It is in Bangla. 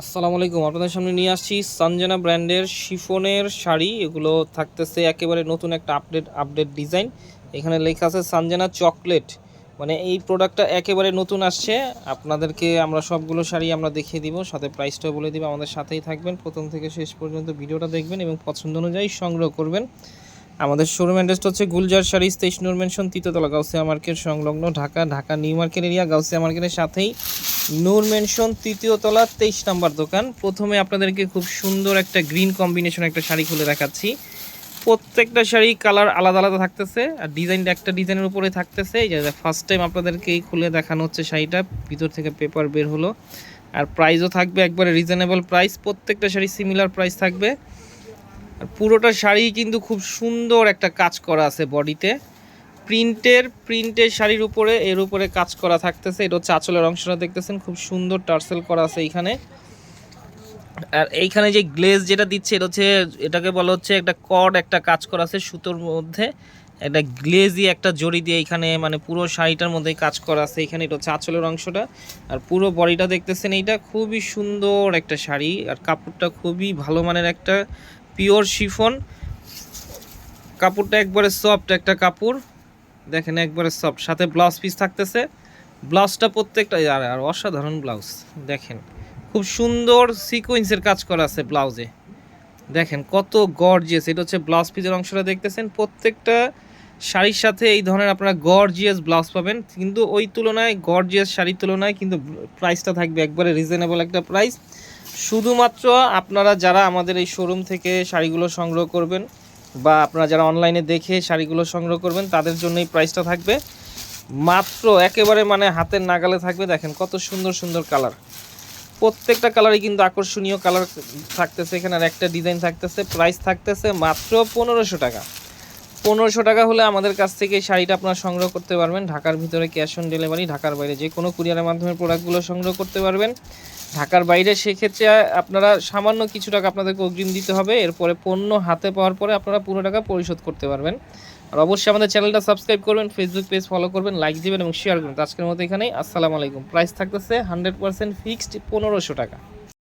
আসসালামু আলাইকুম, আপনাদের সামনে নিয়ে আসছি সানজানা ব্র্যান্ডের শিফনের শাড়ি। এগুলো থাকতেছে একেবারে নতুন একটা আপডেট আপডেট ডিজাইন এখানে লেখা আছে সানজানা চকলেট। মানে এই প্রোডাক্টটা একেবারে নতুন আসছে। আপনাদেরকে আমরা সবগুলো শাড়ি আমরা দেখিয়ে দিব, সাথে প্রাইসটাও বলে দিব। আমাদের সাথেই থাকবেন, প্রথম থেকে শেষ পর্যন্ত ভিডিওটা দেখবেন এবং পছন্দ অনুযায়ী সংগ্রহ করবেন। আমাদের শোরুম অ্যাড্রেস হচ্ছে গুলজার শাড়ি তেইশ মেনশন তৃতীয়তলা গাউসিয়া মার্কেট, সংলগ্ন Dhaka Dhaka, new market area, Gausia মার্কেটের সাথেই। নূর মেনশন, তৃতীয় তলা, তেইশ নাম্বার দোকান। প্রথমে আপনাদেরকে খুব সুন্দর একটা গ্রিন কম্বিনেশন একটা শাড়ি খুলে দেখাচ্ছি। প্রত্যেকটা শাড়ি কালার আলাদা আলাদা থাকতেছে, আর ডিজাইনটা একটা ডিজাইনের উপরে থাকতেছে। এই যে ফার্স্ট টাইম আপনাদেরকে এই খুলে দেখানো হচ্ছে শাড়িটা, ভিতর থেকে পেপার বের হলো। আর প্রাইসও থাকবে একবারে রিজনেবল প্রাইস প্রত্যেকটা শাড়ি সিমিলার প্রাইস থাকবে। আর পুরোটা শাড়ি কিন্তু খুব সুন্দর একটা কাজ করা আছে বডিতে প্রিন্টের প্রিন্টের শাড়ির উপরে, এর উপরে কাজ করা থাকতেছে। এটা হচ্ছে আঁচলের অংশটা দেখতেছেন, খুব সুন্দর টার্সেল করা আছে এইখানে। আর এইখানে যে গ্লেজ যেটা দিচ্ছে, এটা হচ্ছে, এটাকে বলা হচ্ছে একটা কড, একটা কাজ করা আছে সুতোর মধ্যে। একটা গ্লেজি একটা জড়ি দিয়ে এখানে মানে পুরো শাড়িটার মধ্যে কাজ করা আছে। এখানে এটা হচ্ছে আঁচলের অংশটা। আর পুরো বডিটা দেখতেছেন, এইটা খুবই সুন্দর একটা শাড়ি। আর কাপড়টা খুবই ভালো মানের একটা, পিওর শিফন। কাপড়টা একবারে সফট একটা কাপড়। দেখেন একবারে সফট সাথে ব্লাউজ পিস থাকতেছে। ব্লাউজটা প্রত্যেকটা আর আর অসাধারণ ব্লাউজ দেখেন, খুব সুন্দর সিকোয়েন্সের কাজ করা আছে ব্লাউজে দেখেন কত গর্জিয়াস এটা হচ্ছে ব্লাউজ পিসের অংশটা দেখতেছেন। প্রত্যেকটা শাড়ির সাথে এই ধরনের আপনারা গর্জিয়াস ব্লাউজ পাবেন। কিন্তু ওই তুলনায় গর্জিয়াস শাড়ির তুলনায় কিন্তু প্রাইসটা থাকবে একবারে রিজনেবল একটা প্রাইস শুধুমাত্র আপনারা যারা আমাদের এই শোরুম থেকে শাড়িগুলো সংগ্রহ করবেন বা আপনারা যারা অনলাইনে দেখে শাড়িগুলো সংগ্রহ করবেন, তাদের জন্য এই প্রাইসটা থাকবে। মাত্র একেবারে মানে হাতের নাগালে থাকবে, দেখেন কত সুন্দর সুন্দর কালার প্রত্যেকটা কালারই কিন্তু আকর্ষণীয় কালার থাকতেছে, এখানে আর একটা ডিজাইন থাকতেছে প্রাইস থাকতেছে মাত্র পনেরোশো টাকা। পনেরোশো টাকা হলে আমাদের কাছ থেকে এই শাড়িটা আপনারা সংগ্রহ করতে পারবেন। ঢাকার ভিতরে ক্যাশ অন ডেলিভারি ঢাকার বাইরে যে কোনো কুরিয়ারের মাধ্যমে প্রোডাক্টগুলো সংগ্রহ করতে পারবেন। ঢাকার বাইরে সেক্ষেত্রে আপনারা সামান্য কিছু টাকা আপনাদেরকে অগ্রিম দিতে হবে। এরপরে পণ্য হাতে পাওয়ার পরে আপনারা পুরো টাকা পরিশোধ করতে পারবেন। আর অবশ্যই আমাদের চ্যানেলটা সাবস্ক্রাইব করবেন ফেসবুক পেজ ফলো করবেন লাইক দিবেন এবং শেয়ার করবেন। আজকের মতো এখানেই। আসসালামু আলাইকুম। প্রাইস থাকতেছে হান্ড্রেড পার্সেন্ট ফিক্সড পনেরোশো টাকা।